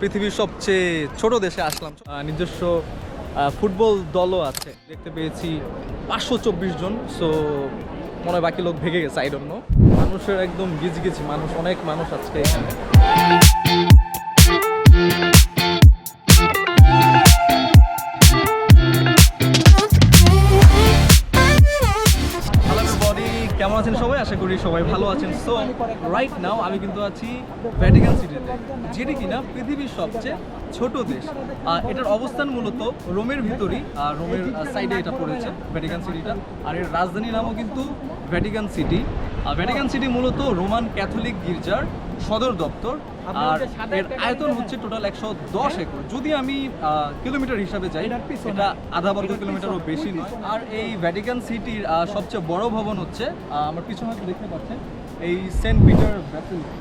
পৃথিবীর সবচেয়ে ছোট দেশে আসলাম। নিজস্ব ফুটবল দলও আছে। দেখতে পেয়েছি পাঁচশো চব্বিশ জন সো মনে হয় বাকি লোক ভেঙে গেছে আইডন্য মানুষের একদম গিজ গেছি মানুষ, অনেক মানুষ আজকে এখানে। আছেন সবাই? আশা করি সবাই ভালো আছেন। সো রাইট নাও আমি কিন্তু আছি ভ্যাটিকান সিটিতে যেটি কিনা পৃথিবীর সবচেয়ে ছোট দেশ। আর এটার অবস্থান মূলত রোমের ভিতরই, আর রোমের সাইডে এটা পড়েছে ভ্যাটিকান সিটিটা আর এর রাজধানীর নামও কিন্তু ভ্যাটিকান সিটি ভ্যাটিকান সিটি মূলত রোমান ক্যাথলিক গির্জার সদর দপ্তর আর এর আয়তন হচ্ছে টোটাল একশো দশ একর। যদি আমি কিলোমিটার হিসাবে যাই এটা আধা বর্গ কিলোমিটারও বেশি নয়। আর এই ভ্যাটিকান সিটির সবচেয়ে বড় ভবন হচ্ছে আমার পিছনে দেখতে পাচ্ছেন এই সেন্ট পিটার ব্যাসিলিকা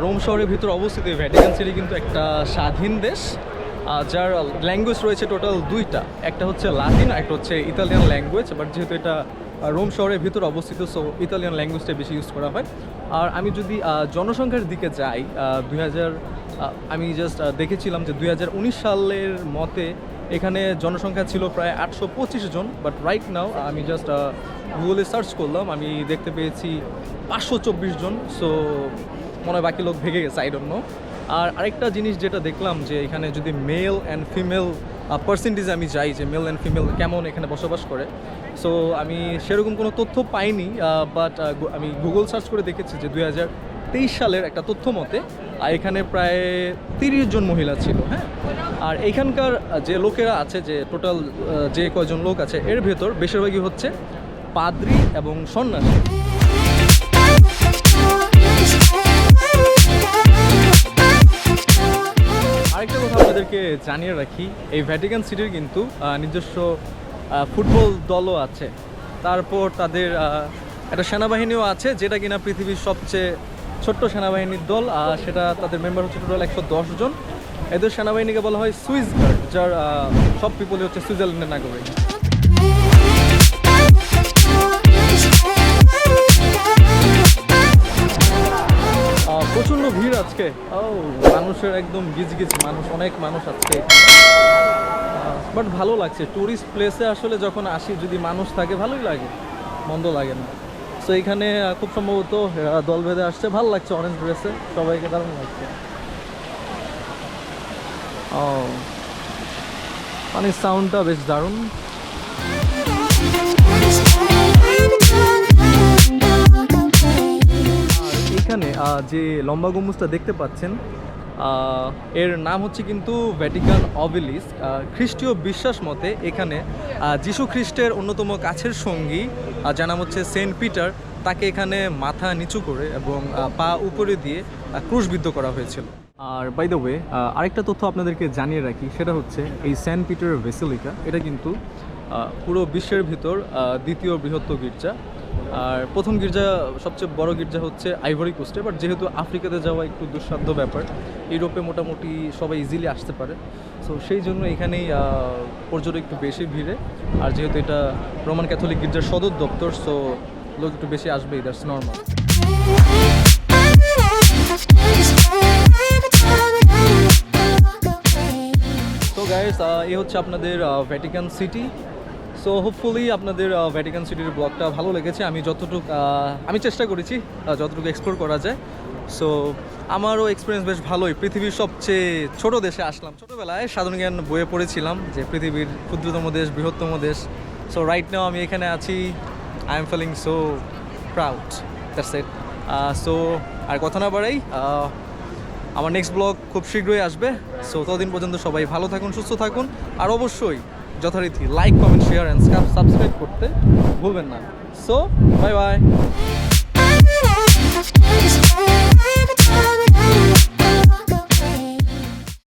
রোম শহরের ভিতর অবস্থিত ভ্যাটিকান সিটি কিন্তু একটা স্বাধীন দেশ যার ল্যাঙ্গুয়েজ রয়েছে টোটাল দুইটা। একটা হচ্ছে লাতিন একটা হচ্ছে ইতালিয়ান ল্যাঙ্গুয়েজ বাট যেহেতু এটা রোম শহরের ভিতর অবস্থিত সো ইতালিয়ান ল্যাঙ্গুয়েজটা বেশি ইউজ করা হয়। আর আমি যদি জনসংখ্যার দিকে যাই দুই হাজার আমি জাস্ট দেখেছিলাম যে দুই হাজার উনিশ সালের মতে এখানে জনসংখ্যা ছিল প্রায় আটশো পঁচিশ জন বাট রাইট নাও আমি জাস্ট গুগলে সার্চ করলাম, আমি দেখতে পেয়েছি পাঁচশো চব্বিশ জন সো মনে হয় বাকি লোক ভেঙে গেছে আই ডোন্ট নো আর আরেকটা জিনিস যেটা দেখলাম যে এখানে যদি মেল অ্যান্ড ফিমেল পার্সেন্টেজ আমি যাই যে মেল অ্যান্ড ফিমেল কেমন এখানে বসবাস করে সো আমি সেরকম কোনো তথ্য পাইনি বাট আমি গুগল সার্চ করে দেখেছি যে দুই হাজার তেইশ সালের একটা তথ্য মতে এখানে প্রায় তিরিশ জন মহিলা ছিল হ্যাঁ? আর এখানকার যে লোকেরা আছে, যে টোটাল যে কয়জন লোক আছে, এর ভেতর বেশিরভাগই হচ্ছে পাদ্রি এবং সন্ন্যাসী। আপনাদেরকে জানিয়ে রাখি, এই ভ্যাটিকান সিটির কিন্তু নিজস্ব ফুটবল দলও আছে। তারপর তাদের একটা সেনাবাহিনীও আছে, যেটা কিনা পৃথিবীর সবচেয়ে ছোট্ট সেনাবাহিনীর দল, আর সেটা তাদের মেম্বার হচ্ছে টোটাল একশো দশ জন। এদের সেনাবাহিনীকে বলা হয় সুইস গার্ড, যার সব পিপলই হচ্ছে সুইজারল্যান্ডের নাগরিক। প্রচণ্ড ভিড় আজকে। ও মানুষের একদম গিজ গিজ মানুষ অনেক মানুষ আজকে বাট ভালো লাগছে। ট্যুরিস্ট প্লেসে আসলে যখন আসি যদি মানুষ থাকে ভালোই লাগে। মন্দ লাগে না। এখানে আহ, খুব সম্ভবত দল বেঁধে আসছে। ভালো লাগছে অরেঞ্জ ড্রেসে সবাইকে দারুণ লাগছে। ও মানে সাউন্ডটা বেশ দারুণ। যে লম্বা গম্বুজটা দেখতে পাচ্ছেন এর নাম হচ্ছে কিন্তু ভ্যাটিকান অবেলিস খ্রিস্টীয় বিশ্বাস মতে এখানে যীশু খ্রিস্টের অন্যতম কাছের সঙ্গী যার নাম হচ্ছে সেন্ট পিটার, তাকে এখানে মাথা নিচু করে এবং পা উপরে দিয়ে ক্রুশবিদ্ধ করা হয়েছিল। আর বাই দ্য ওয়ে আরেকটা তথ্য আপনাদেরকে জানিয়ে রাখি, সেটা হচ্ছে এই সেন্ট পিটার ভেসিলিকা এটা কিন্তু পুরো বিশ্বের ভিতর দ্বিতীয় বৃহত্তর গির্জা। আর প্রথম গির্জা, সবচেয়ে বড় গির্জা হচ্ছে আইভরি কোস্টে বাট যেহেতু আফ্রিকাতে যাওয়া একটু দুঃসাধ্য ব্যাপার, ইউরোপে মোটামুটি সবাই ইজিলি আসতে পারে। সো সেই জন্য এখানেই পর্যটক একটু বেশি ভিড়ে। আর যেহেতু এটা রোমান ক্যাথলিক গির্জার সদর দপ্তর সো লোক একটু বেশি আসবেই দ্যাটস নর্মাল তো গাইস এই হচ্ছে আপনাদের ভ্যাটিকান সিটি সো হোপফুলি আপনাদের ভ্যাটিকান সিটির ব্লগটা ভালো লেগেছে। আমি যতটুকু আমি চেষ্টা করেছি যতটুকু এক্সপ্লোর করা যায়। সো আমারও এক্সপিরিয়েন্স বেশ ভালোই। পৃথিবীর সবচেয়ে ছোট দেশে আসলাম। ছোটোবেলায় সাধারণ জ্ঞান বইয়ে পড়েছিলাম যে পৃথিবীর ক্ষুদ্রতম দেশ, বৃহত্তম দেশ। সো রাইট নাও আমি এখানে আছি। I am feeling so proud that's it so আর কথা না বাড়াই আমার নেক্সট ব্লগ খুব শীঘ্রই আসবে। সো ততদিন পর্যন্ত সবাই ভালো থাকুন, সুস্থ থাকুন। আর অবশ্যই যথারীতি like comment share and subscribe করতে ভুলবেন না সো বাই বাই.